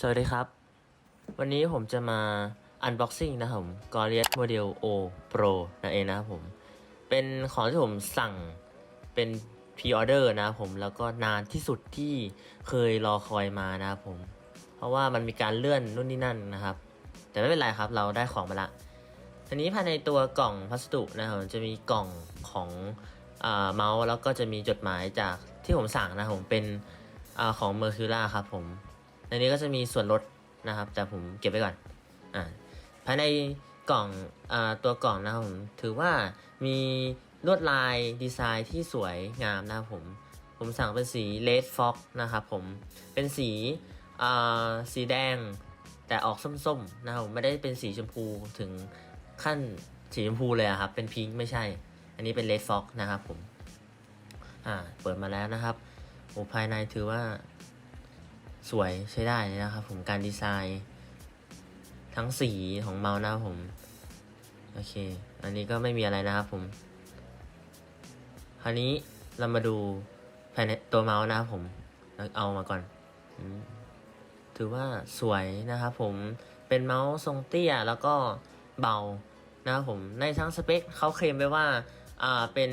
สวัสดีครับ วันนี้ผมจะมา unboxing นะครับผม g o r i a s Model O Pro นั่นเองนะครับผม เป็นของที่ผมสั่งเป็น pre-order นะครับผมแล้วก็นานที่สุดที่เคยรอคอยมานะครับผม เพราะว่ามันมีการเลื่อนนู่นนี่นั่นนะครับ แต่ไม่เป็นไรครับเราได้ของมาละอันนี้ภายในตัวกล่องพัสดุนะครับจะมีกล่องของเมาส์แล้วก็จะมีจดหมายจากที่ผมสั่งนะครับผมเป็นอของ Mercura ครับผม ในนี้ก็จะมีส่วนลดนะครับ แต่ผมเก็บไว้ก่อนอ่าภายในกล่องอ่าตัวกล่องนะครับผมถือว่ามีลวดลายดีไซน์ที่สวยงามนะครับผมผมสั่งเป็นสี Red Fox นะครับผมเป็นสีอ่าสีแดงแต่ออกส้มๆนะครับผมไม่ได้เป็นสีชมพูถึงขั้นสีชมพูเลยอะครับ เป็นพิงค์ไม่ใช่ อันนี้เป็น Red Fox นะครับผมอ่าเปิดมาแล้วนะครับโอ้ภายในถือว่า สวยใช้ได้เลยนะครับผมการดีไซน์ทั้งสีของเมาส์นะครับผม โอเค อันนี้ก็ไม่มีอะไรนะครับผม คราวนี้เรามาดูภายในตัวเมาส์นะครับผม เอามาก่อน ถือว่าสวยนะครับผม เป็นเมาส์ทรงเตี้ยแล้วก็เบานะครับผม ในทั้งสเปคเขาเคลมไว้ว่า อ่า เป็น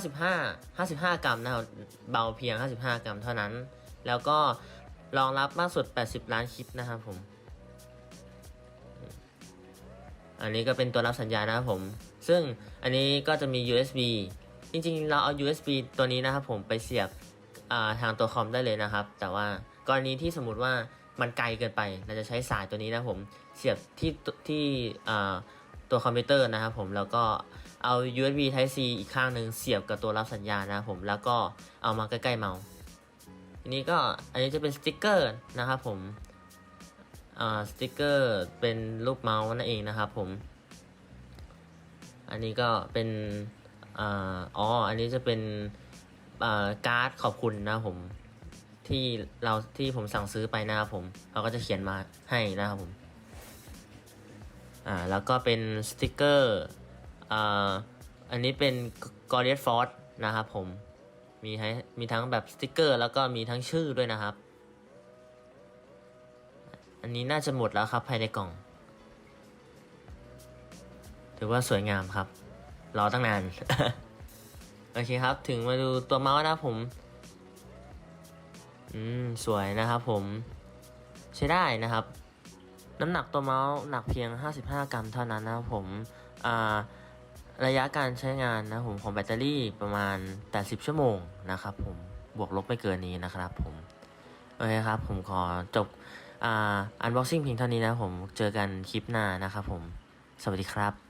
55 55 กรัมนะครับ เบาเพียง 55 กรัมเท่านั้น แล้วก็ รองรับมากสุด 80 ล้านคลิปนะครับผม อันนี้ก็เป็นตัวรับสัญญาณนะครับผม ซึ่งอันนี้ก็จะมี USB จริงๆ เราเอา USB ตัวนี้นะครับผมไปเสียบทางตัวคอมได้เลยนะครับ แต่ว่ากรณีที่สมมติว่ามันไกลเกินไป เราจะใช้สายตัวนี้นะครับผมเสียบที่ที่ตัวคอมพิวเตอร์นะครับผมแล้วก็เอา USB Type C อีกข้างหนึ่งเสียบกับตัวรับสัญญาณนะครับผมแล้วก็เอามาใกล้ๆเมาส์ อันนี้ก็อันนี้จะเป็นสติกเกอร์นะครับผมอ่าสติกเกอร์เป็นรูปเมาส์นั่นเองนะครับผม อันนี้ก็เป็นอ่าอ๋อ อันนี้จะเป็นอ่าการ์ดขอบคุณนะครับผม ที่เราที่ผมสั่งซื้อไปนะครับผมเขาก็จะเขียนมาให้นะครับผมอ่าแล้วก็เป็นสติกเกอร์อ่าอันนี้เป็น g o r i a s Force นะครับผม มีให้มีทั้งแบบสติกเกอร์ แล้วก็มีทั้งชื่อด้วยนะครับ อันนี้น่าจะหมดแล้วครับภายในกล่อง ถือว่าสวยงามครับ รอตั้งนาน โอเคครับ ถึงมาดูตัวเมาส์นะผม อืม สวยนะครับผม ใช้ได้นะครับ น้ำหนักตัวเมาส์หนักเพียง 55 กรัมเท่านั้นนะครับผม อ่า ระยะการใช้งานนะผมของแบตเตอรี่ประมาณ 80 ชั่วโมงนะครับผมบวกลบไม่เกินนี้นะครับผมโอเคครับ ผมขอจบอ่าอันบ็อกซิ่งเพียงเท่านี้นะผมเจอกันคลิปหน้านะครับผม สวัสดีครับ